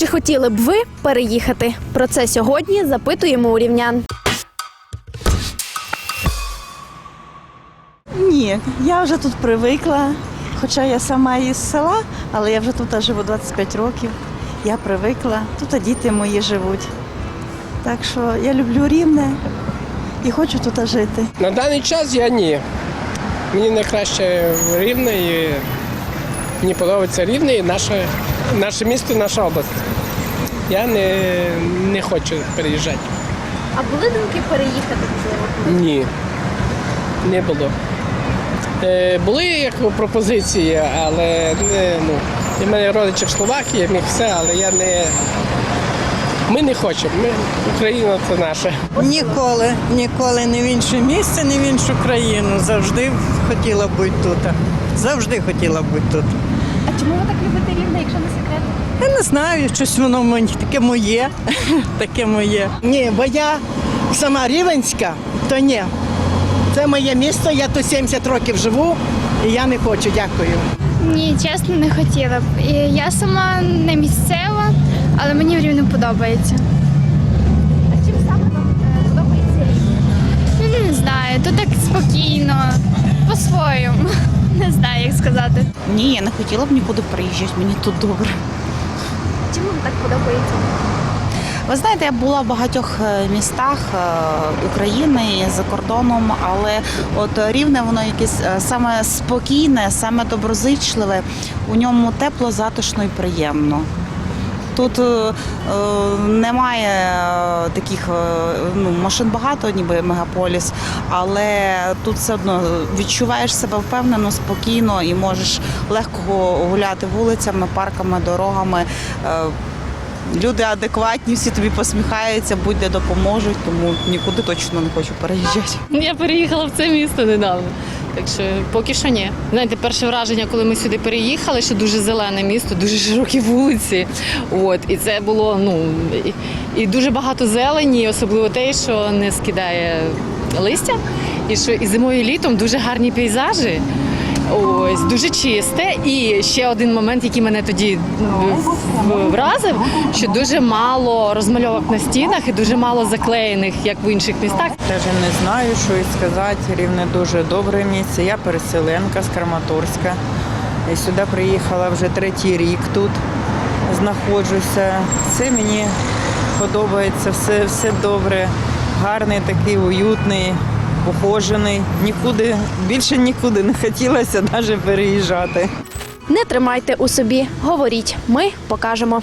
Чи хотіли б ви переїхати? Про це сьогодні запитуємо у рівнян. Ні, я вже тут привикла. Хоча я сама із села, але я вже тут живу 25 років. Я привикла, тут діти мої живуть. Так що я люблю рівне і хочу тут жити. На даний час я ні. Мені найкраще Рівне і мені подобається Рівне і наше, наше місто, наша область. Я не, не хочу переїжджати. А були думки переїхати? можливо? Ні. Не було. Е, були як пропозиції, але не, ну, і в мене родичі в Словакії, міг все, але я не. Ми не хочемо. Ми, Україна це наша. Ніколи, ніколи не в інше місце, не в іншу країну. Завжди хотіла бути тут. Завжди хотіла бути тут. Чому ви так любите рівне, якщо не секрет? Я не знаю, щось воно мені таке моє. Таке моє. Ні, бо я сама рівенська, то ні. Це моє місто, я тут 70 років живу і я не хочу, дякую. Ні, чесно, не хотіла б. І Я сама не місцева, але мені в Рівне подобається. А чим саме вам е, подобається рівне? Ну, Не знаю, тут так спокійно, по-своєму. Сказати. Ні, я не хотіла б нікуди приїжджати, мені тут добре. Чому вам так подобається? Ви знаєте, я була в багатьох е, містах е, України і за кордоном, але от рівне воно якесь е, саме спокійне, саме доброзичливе. У ньому тепло, затишно і приємно. Тут е, е, немає е, таких е, ну, машин багато, ніби мегаполіс, але тут все одно відчуваєш себе впевнено, спокійно і можеш легко гуляти вулицями, парками, дорогами. Люди адекватні, всі тобі посміхаються, будь-де допоможуть, тому нікуди точно не хочу переїжджати. Я переїхала в це місто недавно. Так що поки що ні. Знаєте, перше враження, коли ми сюди переїхали, що дуже зелене місто, дуже широкі вулиці. От і це було ну і, і дуже багато зелені, особливо те, що не скидає листя, і що і зимою і літом дуже гарні пейзажі. Ось дуже чисте. І ще один момент, який мене тоді вразив, що дуже мало розмальовок на стінах і дуже мало заклеєних, як в інших містах. Теж не знаю, що і сказати. Рівне дуже добре місце. Я переселенка з Краматорська. І сюди приїхала вже третій рік тут. Знаходжуся. Все мені подобається, все, все добре. Гарний такий, уютний, ухожений. Нікуди, більше нікуди не хотілося навіть переїжджати. Не тримайте у собі, говоріть, ми покажемо.